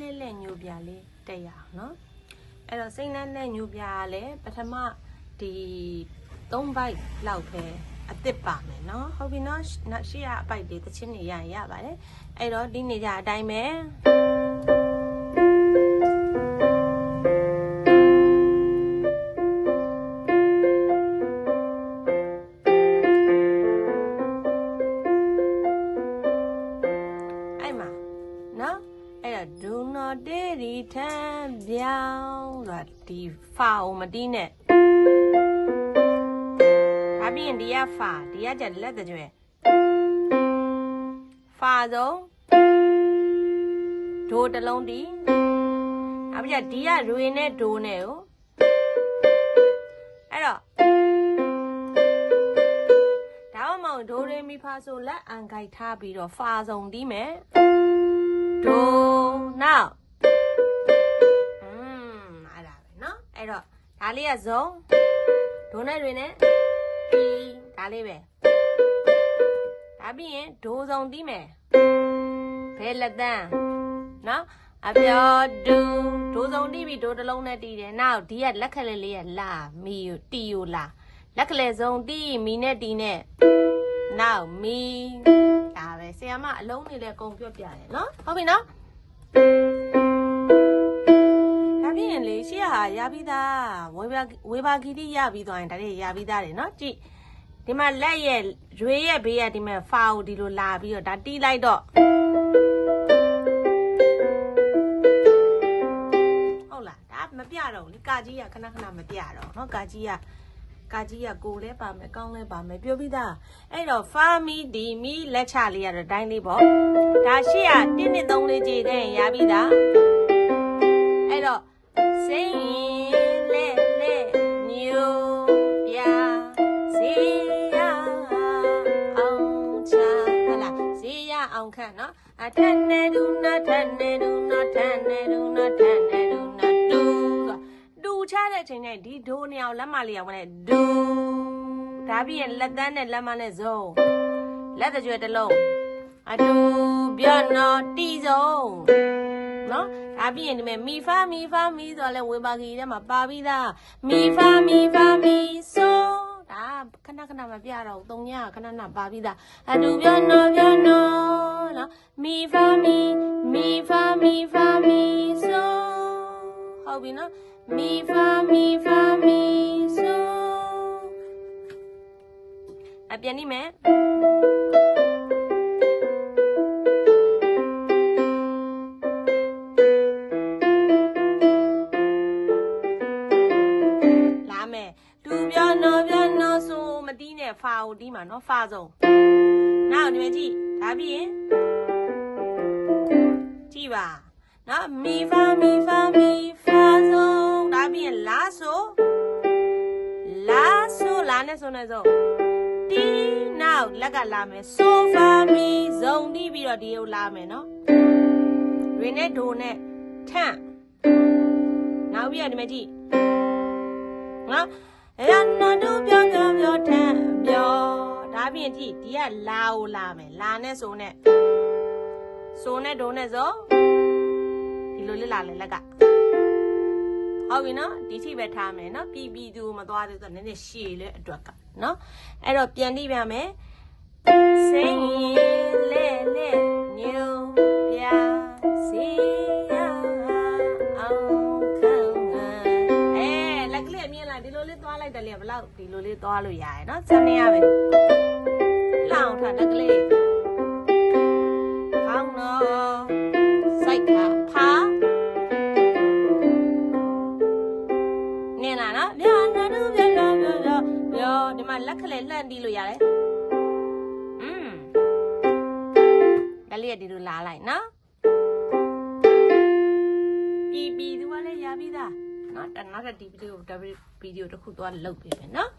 လှဲ့လှဲ့ညိုပြလေးတက်ရအောင်နော်အဲ့တော့စိတ်နဲ့နဲ့ညိုပြကလည်းပထမဒီ3ဘိုက်လောက်ပဲအစ်စ်ပါမယ်နော်ဟုတ်ပြီနော်နောက်ရှိရအပိုက်တွေတချင်းနေရရင်ရပါတယ်အဲ့တော့ဒီနေကြအတိုင်းပဲ dairy ထမ်းပြောင်းဆိုတာဒီဖာအောင်မတီးနဲ့ဒါပြီးရင်ဒီကဖာဒီကကြက်လက်တကြွယ်ဖာဆုံးဒိုတစ်လုံးတီးနောက်ပြီးတော့ဒီကရွေနဲ့ဒိုနဲ့ကိုအဲ့တော့ဒါမှမဟုတ်ဒိုရေမီဖာဆိုလက်အန်ကြိုက်ထားပြီးတော့ဖာဆုံးတီးမယ်ဒိုနော ဒါလေးကဇုံဒိုနဲ့တွင်နဲ့ပီဒါလေးပဲဒါပြီးရင်ဒိုဆောင်တီးမယ်ဘဲလက်တန်းနော်အပြောဒူဒိုဆောင်တီးပြီးဒိုတစ်လုံးနဲ့တီးတယ်နောက်ဒီကလက်ခလေးလေးကလာမီယိုတီယိုလာလက်ခလေးဆောင်တီးမီနဲ့တီးနဲ့နောက်မီဒါပဲဆရာမအလုံးနေလဲကုန်ပြတ်ပြတယ်နော်ဟုတ်ပြီနော် ရင်လေရှေ့ဟာရပြီးသားဝေဘာဝေဘာဂီတိရပြီးသွားရင်ဒါတွေရပြီးသားတယ်နော်ကြည့်ဒီမှာလက်ရဲ့ရွေးရဲ့ဘေးကဒီမှာဖာကိုဒီလိုလာပြီးတော့ဒါတီးလိုက်တော့ဟုတ်လားဒါမပြတော့ဘူးလေကာကြီးကခဏခဏမပြတော့နော်ကာကြီးကကာကြီးကကိုလဲပါမယ်ကောင်းလဲပါမယ်ပြောပြီးသားအဲ့တော့ဖာမီဒီမီလက်ချလေးရတော့ဒိုင်းလေးပေါ့ဒါရှေ့က1နှစ်3လေးကြည်တဲ့ရင်ရပြီးသားအဲ့တော့ စိတ်ရင်လဲလဲညိုပြစေရအောင်ချာဟလာစေရအောင်ခန့်နော်အထက်နေဒူနာထက်နေဒူနာထက်နေဒူနာထက်နေဒူနာဒူဆိုဒူချတဲ့အချိန်နဲ့ဒီဒိုနေအောင်လက်မလေးအောင်နဲ့ဒူဒါပြီးရင်လက်သန်းနဲ့လက်မနဲ့ဇုံလက်တကြွယ်တစ်လုံးအဒူပြောနော်တီစုံနော်ဒါ ပြီးရင်ဒီမဲ့မီဖာမီဖာမီဆိုတော့လဲဝေဘာဂီထဲမှာပါပြီးသားမီဖာမီဖာမီဆိုဒါခဏခဏမပြတော့ဘူးသုံးညခဏခဏပါပြီးသားအတူပြောနော်ပြောနော်နော်မီဖာမီမီဖာမီဖာမီဆိုဟုတ်ပြီနော်မီဖာမီဖာမီဆိုအပြန်နေမယ် မယ်လူပြောနော်ပြောနော်ဆိုမတီးနဲ့ဖာကိုတီးမှာနော်ဖာဆုံးနောက်ဒီမဲ့ကြည့်ဒါပြီးရင်ကြည့်ပါနော်မီဖာမီဖာမီဖာဆုံးဒါပြီးရင်လာဆိုလာဆိုလာနဲ့ဆိုနဲ့ဆိုတီးနောက်လက်ကလာမယ်ဆိုဖာမီဇုံတီးပြီးတော့ဒီကိုလာမယ်နော်ရင်းနဲ့ဒိုနဲ့ထန့်နောက်ပြီးရဒီမဲ့ကြည့် နော်ရနတို့ပြောပြောပြောထမ်းပြောဒါပြင်ကြည့်ဒီကလာကိုလာမယ်လာနဲ့ဆိုနဲ့ဆိုနဲ့ဒုံနဲ့ဆိုဒီလိုလေးလာလေလက်ကဟုတ်ပြီနော်ဒီထိပဲထားမယ်နော်ပြီပြီသူမသွားသေးဆိုတော့နည်းနည်းရှည်လေအတွက်ကနော်အဲ့တော့ပြန်တိပြမယ်စိ ဒီလိုလေးသွားလိုက်တယ်လေဘလောက်ဒီလိုလေးသွားလို့ရတယ်နော်စနေရပဲလောင်ထားလက်ကလေးကောင်းတော့စိုက်ခါဖာနေလာနော်ဗျာနာဒူဗျာဗျာဗျာဗျာဗျာဒီမှာလက်ကလေးလှန့်တီးလို့ရတယ်อืมလက်လေးကဒီလိုလာလိုက်နော်ပြီပြီသူကလည်းရပြီသား နော်တနောက်တစ်ဒီဗီဒီယိုဗီဒီယိုတစ်ခုသွားလုပ်ပေးမယ်နော်